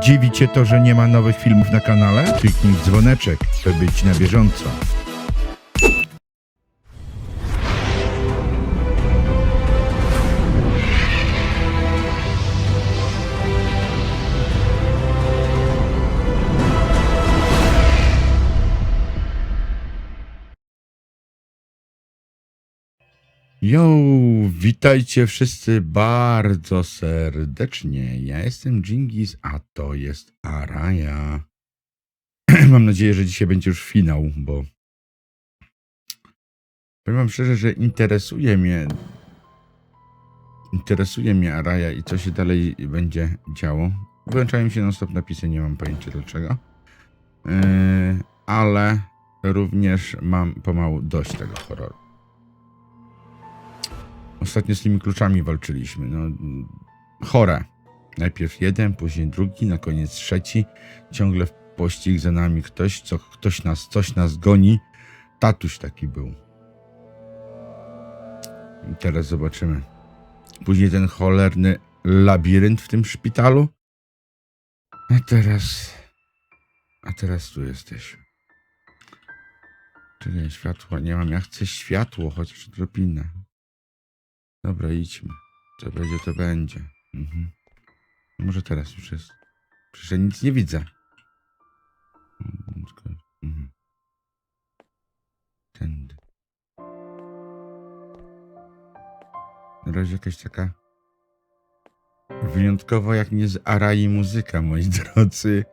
Dziwi cię to, że nie ma nowych filmów na kanale? Kliknij w dzwoneczek, by być na bieżąco. Jo, witajcie wszyscy bardzo serdecznie. Ja jestem Jingis, a to jest Araya. Mam nadzieję, że dzisiaj będzie już finał, bo powiem wam szczerze, że interesuje mnie interesuje mnie Araya i co się dalej będzie działo. Włączają się non-stop napisy, nie mam pojęcia dlaczego. Yy, ale również mam pomału dość tego horroru. Ostatnio z tymi kluczami walczyliśmy. No, chore. Najpierw jeden, później drugi, na koniec trzeci. Ciągle w pościg za nami ktoś, co ktoś nas, coś nas goni. Tatuś taki był. I teraz zobaczymy. Później ten cholerny labirynt w tym szpitalu. A teraz. A teraz tu jesteś. Czekaj, światła nie mam. Ja chcę światło, chociaż odrobinę. Dobra, idźmy. Co będzie, to będzie. Mhm. Może teraz już jest. Przecież ja nic nie widzę. Mhm. Tędy. Na razie jakaś taka wyjątkowo jak nie z Arai muzyka, moi drodzy.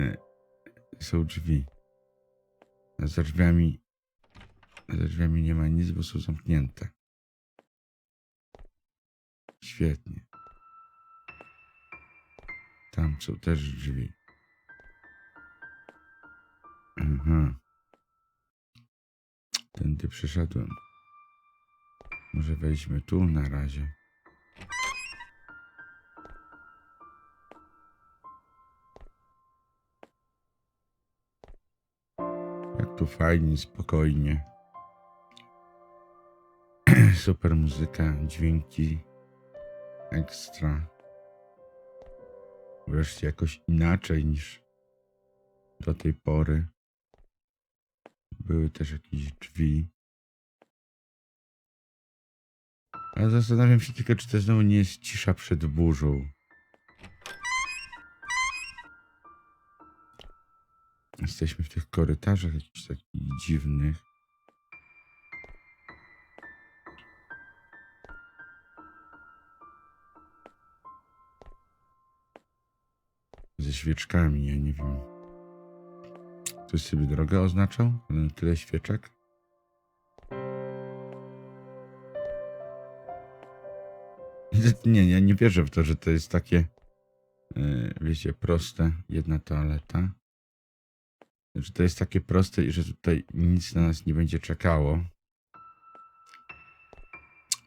E, Są drzwi. Za drzwiami za drzwiami nie ma nic, bo są zamknięte. Świetnie. Tam są też drzwi. Aha. Tędy przeszedłem. Może wejdźmy tu na razie. Jak tu fajnie, spokojnie. Super muzyka, dźwięki ekstra. Wreszcie jakoś inaczej niż do tej pory. Były też jakieś drzwi. Ale zastanawiam się tylko, czy to znowu nie jest cisza przed burzą. Jesteśmy w tych korytarzach jakichś takich dziwnych. Świeczkami, ja nie wiem. Ktoś sobie drogę oznaczał? Ale Tyle świeczek? Nie, ja nie wierzę w to, że to jest takie, yy, wiecie, proste, jedna toaleta. Że to jest takie proste i że tutaj nic na nas nie będzie czekało.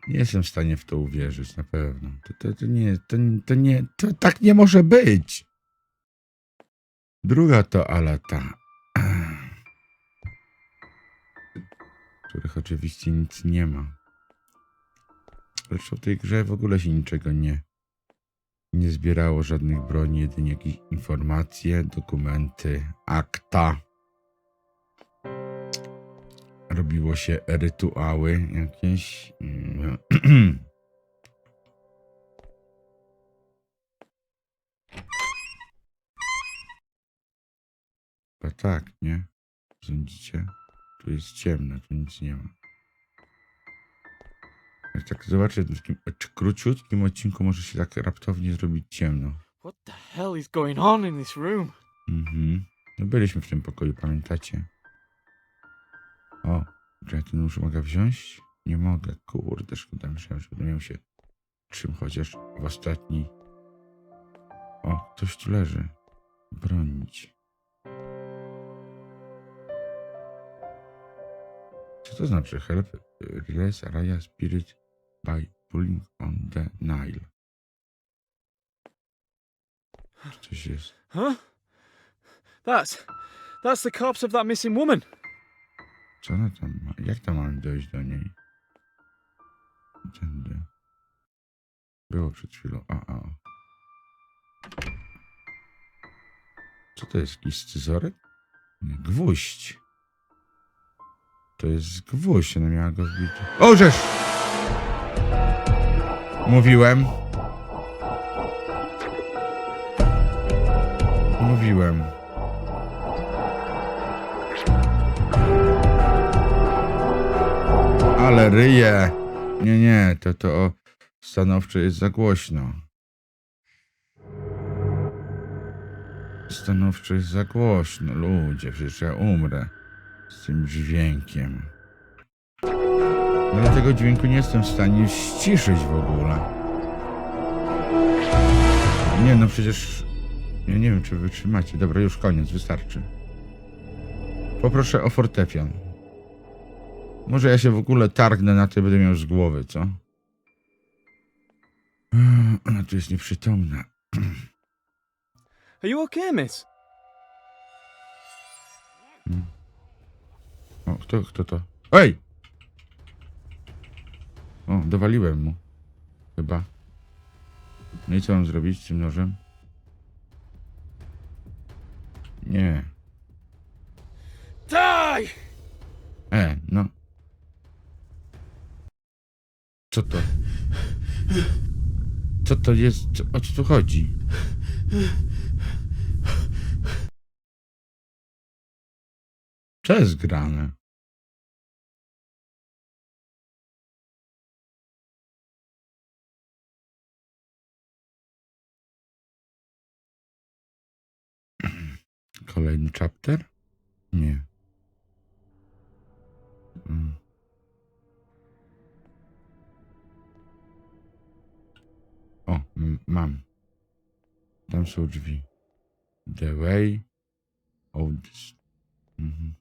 Nie jestem w stanie w to uwierzyć, na pewno. To, to, to nie, to, to nie, to tak nie może być. Druga toaleta. W których oczywiście nic nie ma. Zresztą w tej grze w ogóle się niczego nie, nie zbierało, żadnych broni, jedynie jakieś informacje, dokumenty, akta. Robiło się rytuały jakieś. Chyba tak, nie? Sądzicie? Tu jest ciemno, tu nic nie ma. Jak tak zobaczę w takim króciutkim odcinku może się tak raptownie zrobić ciemno. What the hell is going on in this room? Mhm. No byliśmy w tym pokoju, pamiętacie? O, czy ja ten nóż mogę wziąć? Nie mogę, kurde, szkoda, myślałem, że będę miał się czym chociaż w ostatni... O, ktoś tu leży. Bronić. To znaczy? Help release Araya spirit by pulling on the Nile. Czy coś jest? Huh? That's. That's the corpse of that missing woman. Co ona tam ma? Jak tam mamy dojść do niej? Tędy. Było przed chwilą. A, a. Co to jest? Jakiś scyzorek? Nie, Gwóźdź. To jest gwóźdź, ona miała go wbić. O, żeż! Mówiłem. Mówiłem. Ale ryje. Nie, nie, to to stanowczo jest za głośno. Stanowczo jest za głośno. Ludzie, przecież ja umrę z tym dźwiękiem. No ale tego dźwięku nie jestem w stanie ściszyć w ogóle. Nie, no przecież... Ja nie wiem, czy wytrzymacie. Dobra, już koniec, wystarczy. Poproszę o fortepian. Może ja się w ogóle targnę na to będę miał z głowy, co? Ona tu jest nieprzytomna. Are you okay, miss? O, kto, kto to? Ej! O, dowaliłem mu. Chyba. No i co mam zrobić z tym nożem? Nie. Die! E, no. Co to? Co to jest? Co, o co tu chodzi? Co jest grane? Kolejny chapter? Nie. Mm. O, mam. Tam są drzwi. The way of this. Mhm.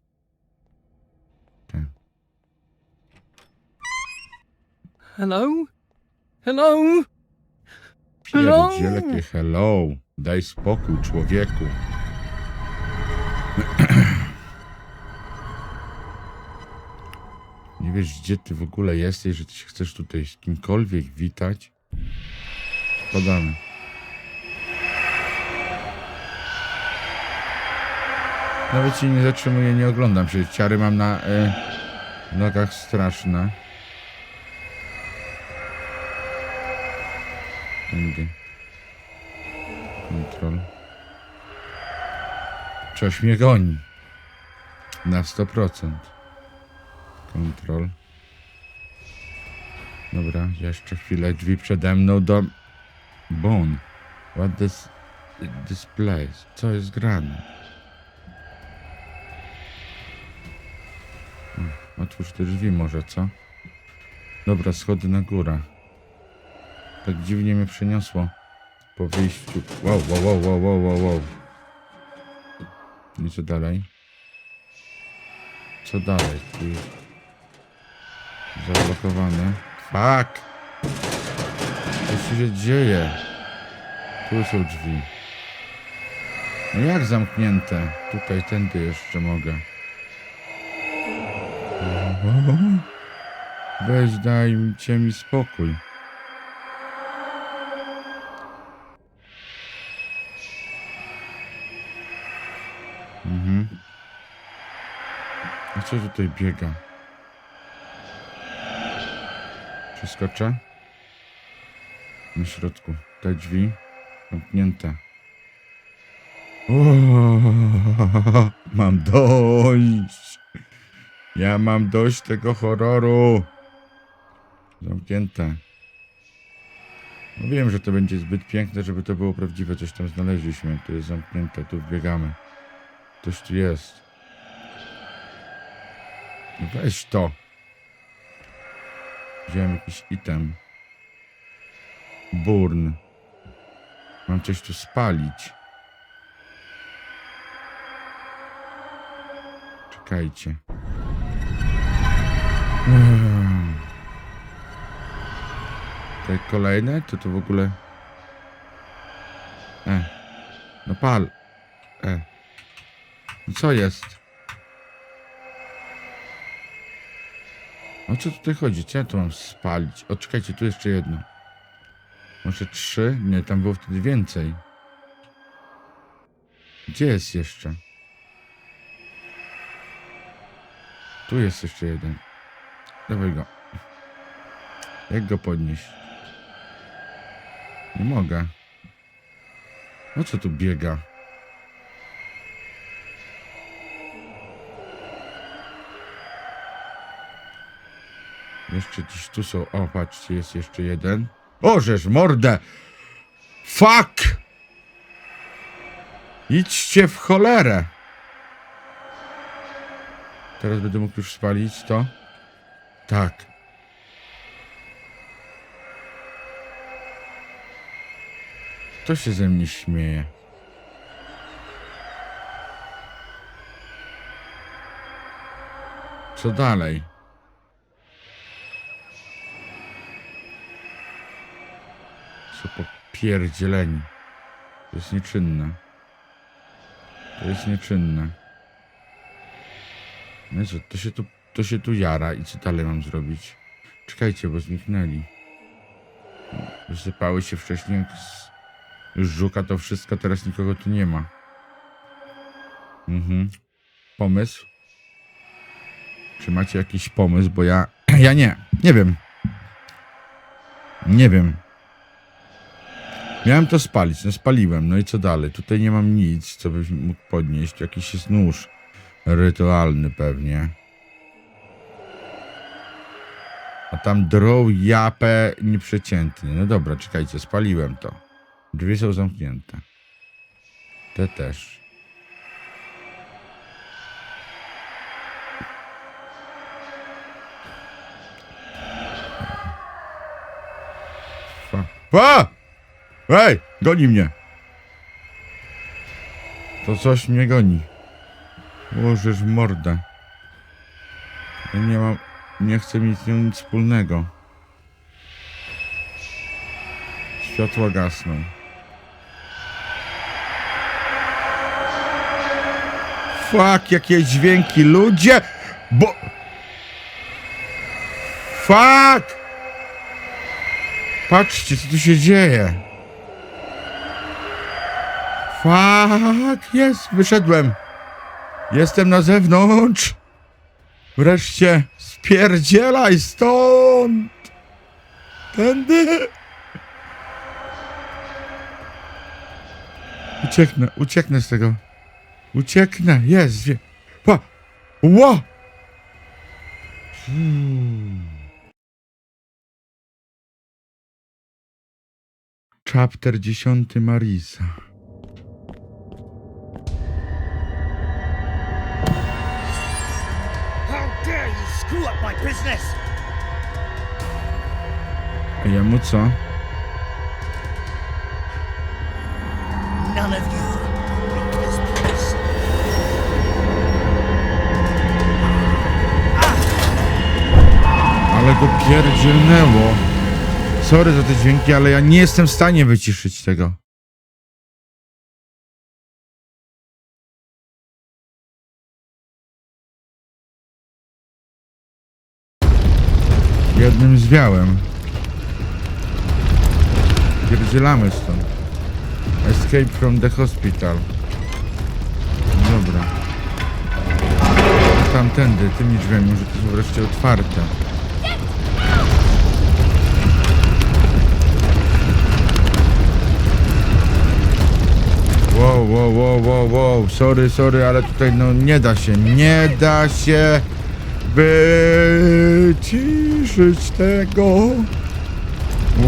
Tak. Hello? Hello? Hello? Pierdzielkie hello. Daj spokój, człowieku. Nie wiesz, gdzie ty w ogóle jesteś, że ty się chcesz tutaj z kimkolwiek witać? Podamy. Nawet się nie zatrzymuję, nie oglądam się. Ciary mam na e, nogach straszne. Tędy. Kontrol. Coś mnie goni. Na 100%. Kontrol. Dobra, jeszcze chwilę. Drzwi przede mną do... Bone. What this... This place? Co jest grane? Hmm, Otwórz te drzwi może, co? Dobra, schody na górę. Tak dziwnie mnie przeniosło po wyjściu. Wow, wow, wow, wow, wow, wow, wow. I co dalej? Co dalej? Tu jest zablokowane. Fuck! Co się dzieje? Tu są drzwi. No jak zamknięte? Tutaj, tędy jeszcze mogę. Weź dajcie mi spokój. Mhm. A co tutaj biega? Przeskoczę? Na środku. Te drzwi zamknięte. O, mam dość. Ja mam dość tego horroru. Zamknięte. No wiem, że to będzie zbyt piękne, żeby to było prawdziwe. Coś tam znaleźliśmy. Tu jest zamknięte. Tu wbiegamy. Ktoś tu jest. Weź to. Wziąłem jakiś item. Burn. Mam coś tu spalić. Czekajcie. Mm. Te kolejne? To to w ogóle... E. No pal. E. No co jest? O co tutaj chodzi? Co ja tu mam spalić? O, czekajcie, tu jeszcze jedno. Może trzy? Nie, tam było wtedy więcej. Gdzie jest jeszcze? Tu jest jeszcze jeden. Dawaj go. Jak go podnieść? Nie mogę. O co tu biega? Jeszcze gdzieś tu są. O, patrzcie, jest jeszcze jeden. O, żeż mordę! Fuck! Idźcie w cholerę! Teraz będę mógł już spalić to? Tak. Kto się ze mnie śmieje? Co dalej? Co popierdzieleni. To jest nieczynne. To jest nieczynne. No co, to się tu, to się tu jara i co dalej mam zrobić? Czekajcie, bo zniknęli. Wysypały się wcześniej jak z żuka to wszystko, teraz nikogo tu nie ma. Mhm. Pomysł? Czy macie jakiś pomysł? Bo ja... Ja nie. Nie wiem. Nie wiem. Miałem to spalić, no spaliłem. No i co dalej? Tutaj nie mam nic, co bym mógł podnieść. Jakiś jest nóż. Rytualny pewnie. A tam draw japę nieprzeciętny. No dobra, czekajcie, spaliłem to. Drzwi są zamknięte. Te też. Fa. Fa! Ej! Goni mnie! To coś mnie goni. Łożysz mordę. Ja nie mam... Nie chcę mieć z nią nic wspólnego. Światła gasną. Fuck, jakie dźwięki, ludzie! Bo... Fuck! Patrzcie, co tu się dzieje. Fuck, jest, wyszedłem. Jestem na zewnątrz. Wreszcie, spierdzielaj stąd. Tędy. Ucieknę, ucieknę z tego. Ucieknę, jest. Wie... Ło! Hmm. Chapter 10 Marisa. A jemu co? Ale go pierdzielnęło. Sorry za te dźwięki, ale ja nie jestem w stanie wyciszyć tego. Jednym zwiałem. Pierdzielamy stąd. Escape from the hospital. Dobra. Tamtędy, tymi drzwiami, może to są wreszcie otwarte. Wow, wow, wow, wow, wow, sorry, sorry, ale tutaj no nie da się, nie da się wyciszyć tego.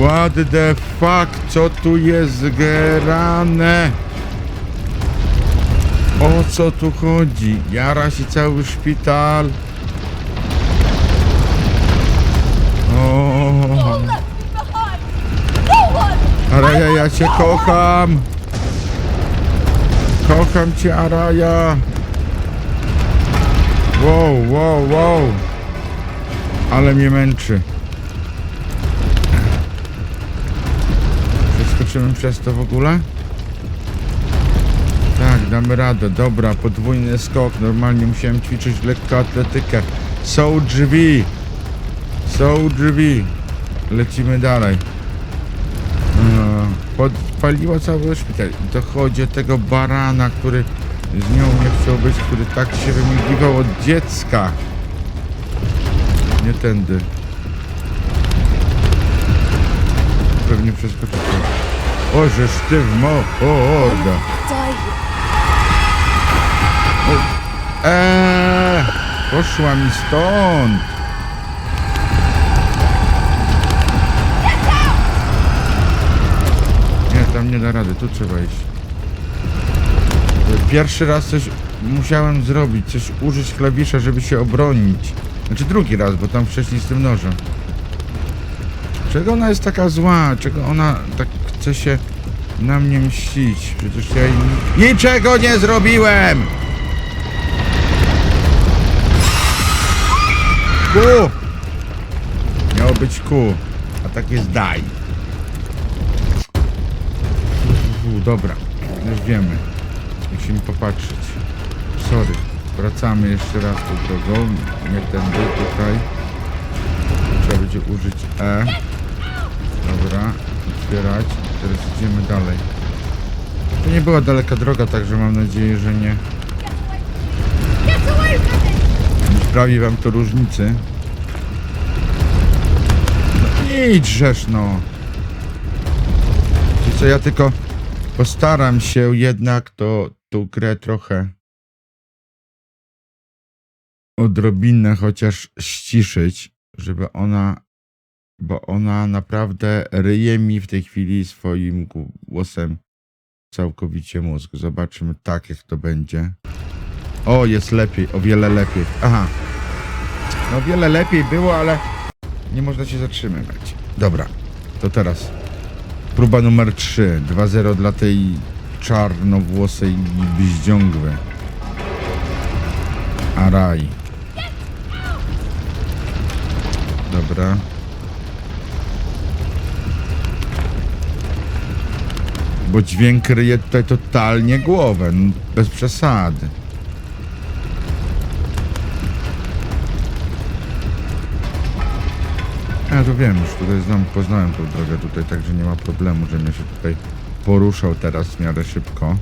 What the fuck, co tu jest grane? O co tu chodzi? Jara się cały szpital. O. Araja, ja cię kocham. Kocham cię, Araja. Wow, wow, wow. Ale mnie męczy. Przeskoczymy przez to w ogóle? Tak, damy radę. Dobra, podwójny skok. Normalnie musiałem ćwiczyć lekko atletykę. Są drzwi. Są drzwi. Lecimy dalej. No. Podpaliła cały szpital. Dochodzi do tego barana, który z nią nie chciał być, który tak się wymigiwał od dziecka. Nie tędy. Pewnie przeskoczył. O, żeż ty w mo... O, orda. Eee, poszła mi stąd. Nie, tam nie da rady, tu trzeba iść. Pierwszy raz coś musiałem zrobić, coś użyć klawisza, żeby się obronić. Znaczy drugi raz, bo tam wcześniej z tym nożem. Czego ona jest taka zła? Czego ona tak chce się na mnie mścić? Przecież ja jej ni- niczego nie zrobiłem! Ku! Miało być ku, a tak jest daj. Dobra, już wiemy. Musimy popatrzeć. Sorry, wracamy jeszcze raz tą drogą. Nie tędy, tutaj. Trzeba będzie użyć E. Dobra, otwierać. Teraz idziemy dalej. To nie była daleka droga, także mam nadzieję, że nie, nie sprawi wam to różnicy. No idź, żeż no. Wiecie co, ja tylko postaram się jednak to, tą grę trochę odrobinę chociaż ściszyć, żeby ona, bo ona naprawdę ryje mi w tej chwili swoim głosem całkowicie mózg. Zobaczymy tak, jak to będzie. O, jest lepiej, o wiele lepiej. Aha. No wiele lepiej było, ale nie można się zatrzymywać. Dobra, to teraz próba numer 3. 2-0 dla tej czarnowłosej bździągwy. Araj. Dobra. Bo dźwięk ryje tutaj totalnie głowę, no, bez przesady. Ja to wiem, już tutaj znam, poznałem tą drogę tutaj, także nie ma problemu, żebym ja się tutaj poruszał teraz w miarę szybko.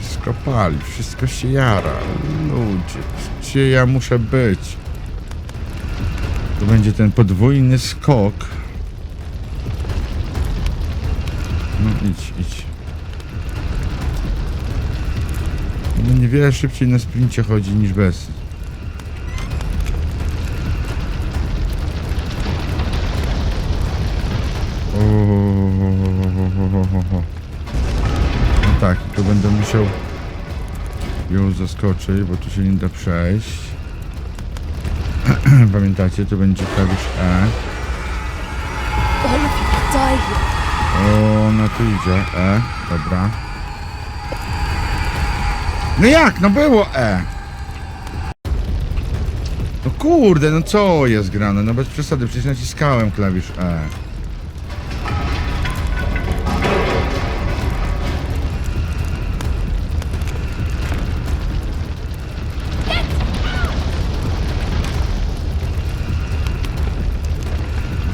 Wszystko pali, wszystko się jara. Ludzie, gdzie ja muszę być? To będzie ten podwójny skok. No idź, idź. No niewiele szybciej na sprincie chodzi niż bez. No tak, tu będę musiał ją zaskoczyć, bo tu się nie da przejść. Pamiętacie, tu będzie klawisz E. O, no tu idzie. E, dobra. No jak? No było E. No kurde, no co jest grane? No bez przesady, przecież naciskałem klawisz E.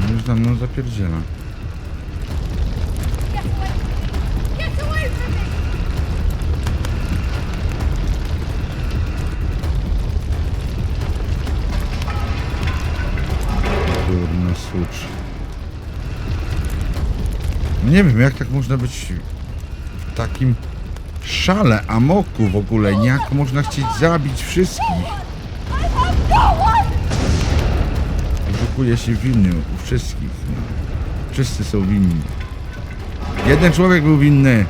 No Już za mną zapierdziela. Nie wiem, jak tak można być w takim szale, amoku w ogóle. Jak można chcieć zabić wszystkich? Oszukuje się winny u wszystkich. No. Wszyscy są winni. Jeden człowiek był winny.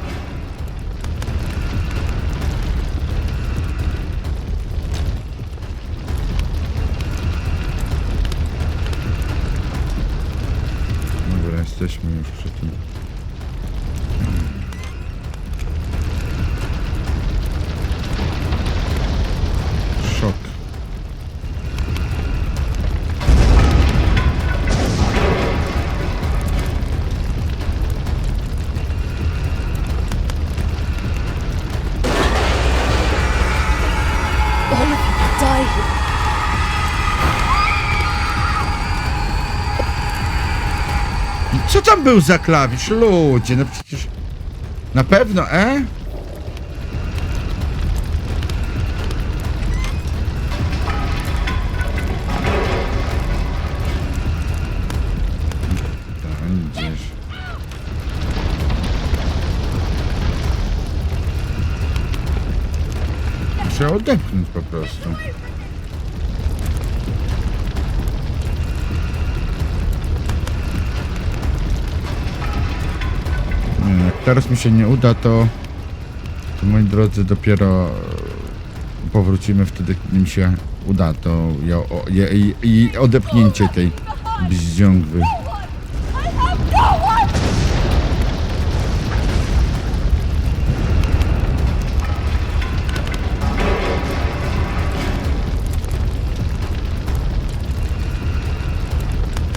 Tam był za klawisz? Ludzie, no przecież... Na pewno, e? Odepchnąć po prostu. Teraz mi się nie uda, to, to moi drodzy dopiero powrócimy wtedy, kiedy mi się uda, to ja, o, je, i, i odepchnięcie tej one!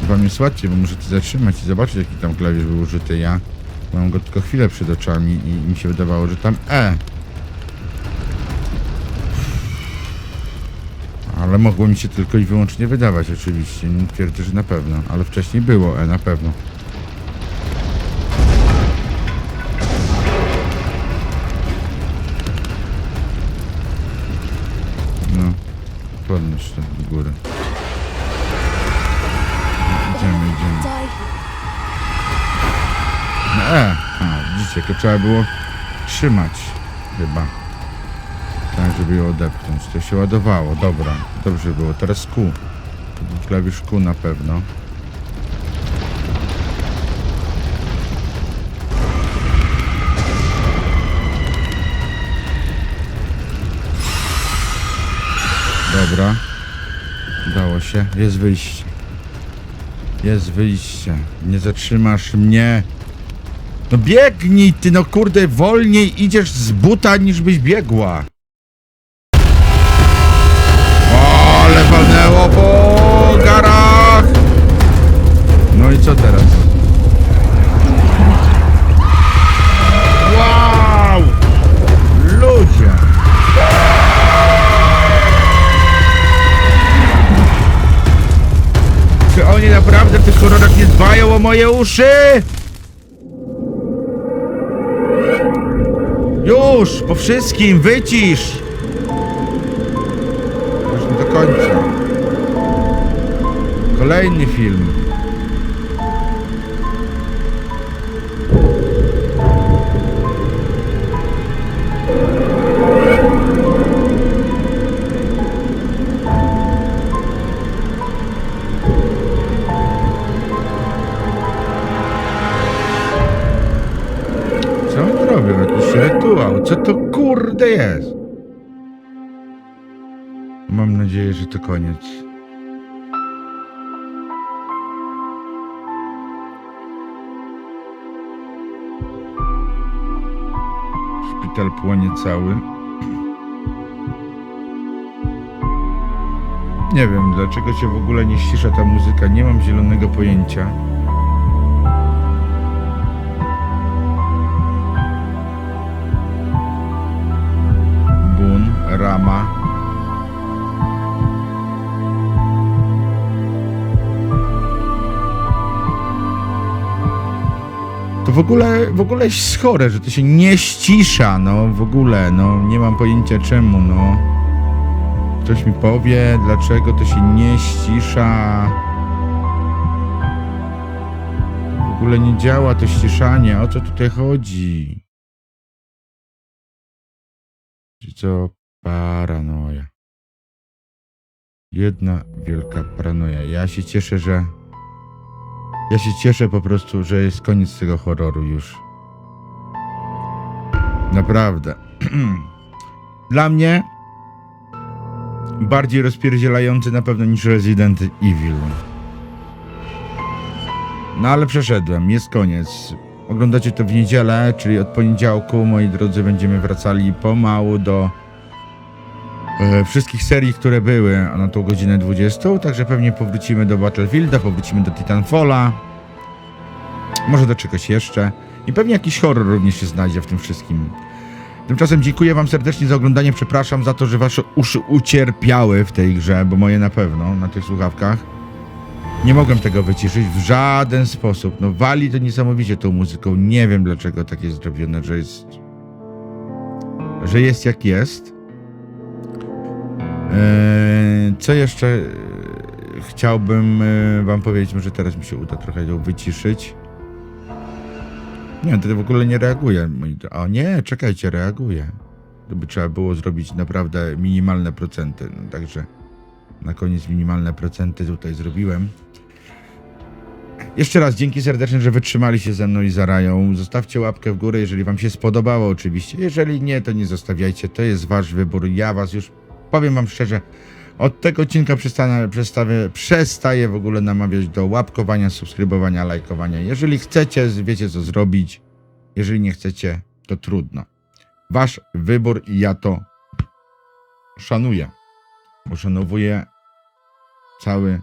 Chyba mnie słodcie, bo to zatrzymać i zobaczyć, jaki tam klawisz był użyty. Ja mam go tylko chwilę przed oczami i mi się wydawało, że tam E. Ale mogło mi się tylko i wyłącznie wydawać, oczywiście. Nie twierdzę, że na pewno, ale wcześniej było E na pewno. No, podnoś to do góry. To trzeba było trzymać chyba. Tak, żeby ją odepchnąć. To się ładowało, dobra. Dobrze było. Teraz Q. To był klawisz Q na pewno. Dobra. Udało się. Jest wyjście. Jest wyjście. Nie zatrzymasz mnie. No biegnij ty, no kurde, wolniej idziesz z buta niż byś biegła. O, ale walnęło po garach. No i co teraz? Wow! Ludzie! Czy oni naprawdę w tych horrorach nie dbają o moje uszy? Już, po wszystkim, wycisz! Już nie do końca. Kolejny film. Kurde jest? Mam nadzieję, że to koniec. Szpital płonie cały. Nie wiem, dlaczego się w ogóle nie ścisza ta muzyka. Nie mam zielonego pojęcia. To w ogóle, w ogóle jest chore, że to się nie ścisza, no w ogóle, no nie mam pojęcia czemu, no. Ktoś mi powie, dlaczego to się nie ścisza. W ogóle nie działa to ściszanie, o co tutaj chodzi? Co? Paranoja. Jedna wielka paranoja. Ja się cieszę, że. Ja się cieszę po prostu, że jest koniec tego horroru już. Naprawdę. Dla mnie bardziej rozpierdzielający na pewno niż Resident Evil. No ale przeszedłem, jest koniec. Oglądacie to w niedzielę, czyli od poniedziałku, moi drodzy, będziemy wracali pomału do wszystkich serii, które były na tą godzinę 20. Także pewnie powrócimy do Battlefielda, powrócimy do Titanfalla. Może do czegoś jeszcze. I pewnie jakiś horror również się znajdzie w tym wszystkim. Tymczasem dziękuję Wam serdecznie za oglądanie. Przepraszam za to, że Wasze uszy ucierpiały w tej grze, bo moje na pewno na tych słuchawkach. Nie mogłem tego wyciszyć w żaden sposób. No wali to niesamowicie tą muzyką. Nie wiem dlaczego tak jest zrobione, że jest... Że jest jak jest. Eee, co jeszcze e, chciałbym e, wam powiedzieć, może teraz mi się uda trochę ją wyciszyć. Nie, to w ogóle nie reaguje. O nie, czekajcie, reaguje. To by trzeba było zrobić naprawdę minimalne procenty. No, także na koniec minimalne procenty tutaj zrobiłem. Jeszcze raz dzięki serdecznie, że wytrzymaliście ze mną i za Rają. Zostawcie łapkę w górę, jeżeli wam się spodobało oczywiście. Jeżeli nie, to nie zostawiajcie. To jest wasz wybór. Ja was już, powiem wam szczerze, od tego odcinka przestanę, przestawię, przestaję w ogóle namawiać do łapkowania, subskrybowania, lajkowania. Jeżeli chcecie, wiecie co zrobić. Jeżeli nie chcecie, to trudno. Wasz wybór i ja to szanuję. Uszanowuję cały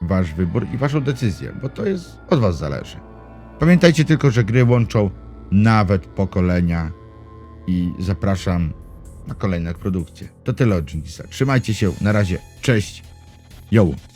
wasz wybór i waszą decyzję, bo to jest od was zależy. Pamiętajcie tylko, że gry łączą nawet pokolenia i zapraszam na kolejne produkcje. To tyle od Jinkisa. Trzymajcie się, na razie, cześć, yo!